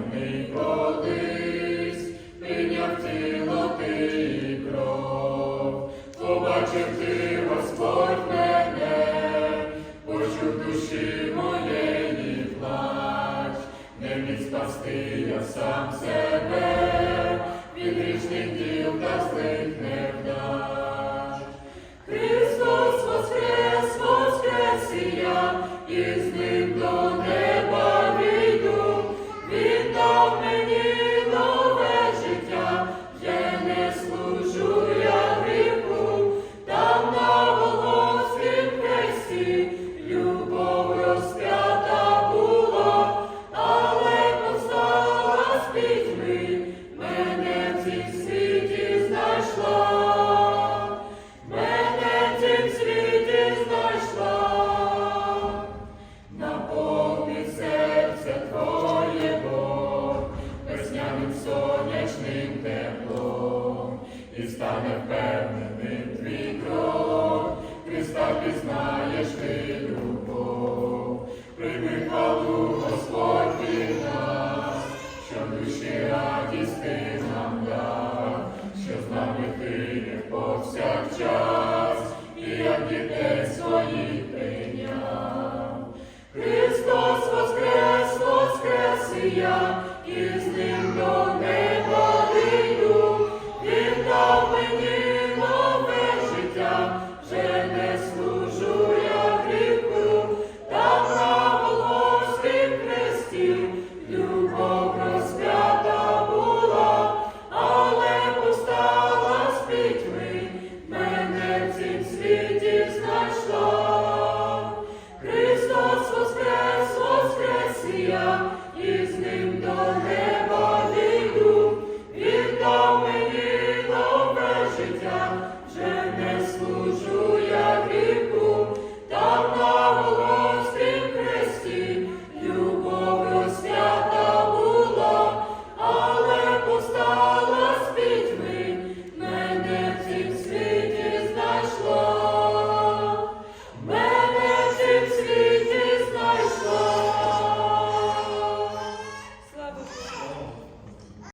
землі колись, прийняв лоти кров, побачив ти Господь почув душі моєї плач, не міг спасти я сам себе, від грішних діл та злих не. Теплом, і стане впевненим твій крок, Христа пізнаєш ти любов, прийми хвалу Господь від нас, що душі радість ти нам дав, що з нами ти є повсякчас, і як дітей своїх прийняв. Христос воскрес, воскрес і я, і